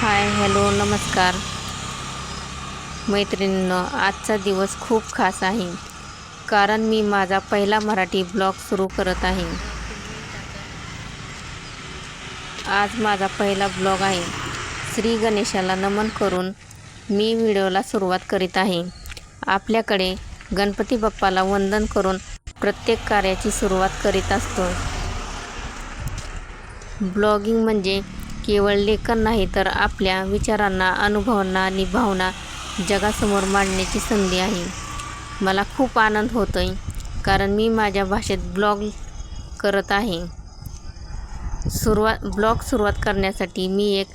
Hi hello नमस्कार. मैत्रिणींनो आजचा दिवस खूप खास आहे. कारण मी माझा पहिला मराठी ब्लॉग सुरू करत आहे. आज माझा पहिला ब्लॉग आहे. श्री गणेशाला नमन करून मी व्हिडिओला सुरुवात करीत आहे. आपल्याकडे गणपती बाप्पाला वंदन करून प्रत्येक कार्याची सुरुवात करीत असतो. ब्लॉगिंग म्हणजे केवळ लेखन नाही तर आपल्या विचारांना अनुभवांना आणि भावना जगासमोर मांडण्याची संधी आहे. मला खूप आनंद होतो आहे कारण मी माझ्या भाषेत ब्लॉग करत आहे. सुरुवात ब्लॉग सुरुवात करण्यासाठी मी एक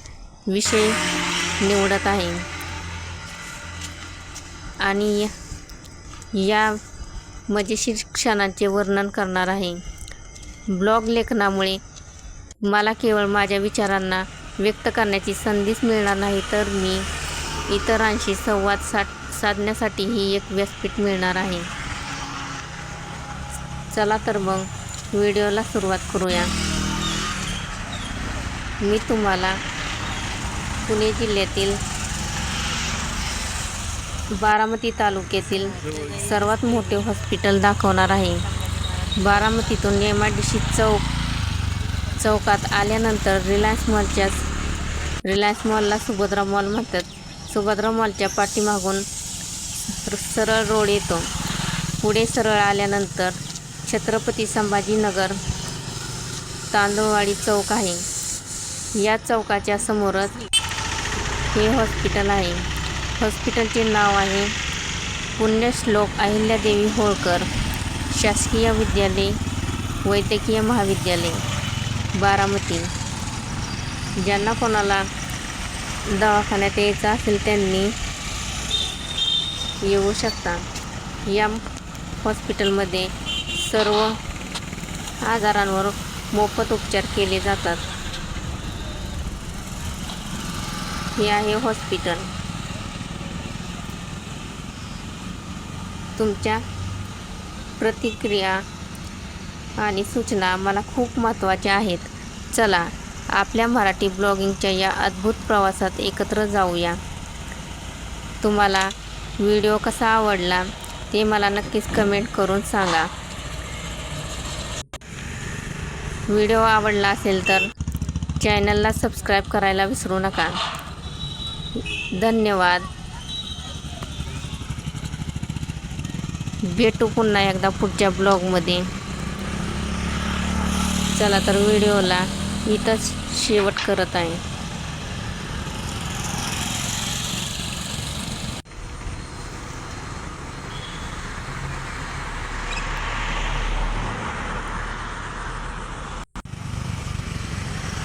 विषय निवडत आहे. आणि या- मजेशीर क्षणांचे वर्णन करणार आहे. ब्लॉग लेखनामुळे मला केवळ माझ्या विचारांना व्यक्त करण्याची संधीच मिळणार नाही तर मी इतरांशी संवाद साध साधण्यासाठीही एक व्यासपीठ मिळणार आहे. चला तर मग व्हिडिओला सुरुवात करूया. मी तुम्हाला पुणे जिल्ह्यातील बारामती तालुक्यातील सर्वात मोठे हॉस्पिटल दाखवणार आहे. बारामतीतून एम चौक चौकात आल्यानंतर रिलायन्स मॉलच्याच रिलायन्स मॉलला सुभद्रा मॉल म्हणतात. सुभद्रा मॉलच्या पाठीमागून सरळ रोड येतो. पुढे सरळ आल्यानंतर छत्रपती संभाजीनगर तांदूळवाडी चौक आहे. या चौकाच्या समोरच हे हॉस्पिटल आहे. हॉस्पिटलचे नाव आहे पुण्यश्लोक अहिल्यादेवी होळकर शासकीय विद्यालय वैद्यकीय महाविद्यालय. बारामती. ज्यांना कोणाला दवाखान्यात यायचं असेल त्यांनी येऊ शकता. या हॉस्पिटलमध्ये सर्व आजारांवर मोफत उपचार केले जातात. हे आहे हॉस्पिटल. तुमच्या प्रतिक्रिया आणि सूचना मला खूप महत्त्वाच्या आहेत. चला आपल्या मराठी ब्लॉगिंगच्या या अद्भुत प्रवासात एकत्र जाऊया. तुम्हाला व्हिडिओ कसा आवडला ते मला नक्कीच कमेंट करून सांगा. व्हिडिओ आवडला असेल तर चॅनलला सबस्क्राईब करायला विसरू नका. धन्यवाद. भेटू पुन्हा एकदा पुढच्या ब्लॉगमध्ये. चला तर व्हिडिओला इथंच शेवट करत आहे.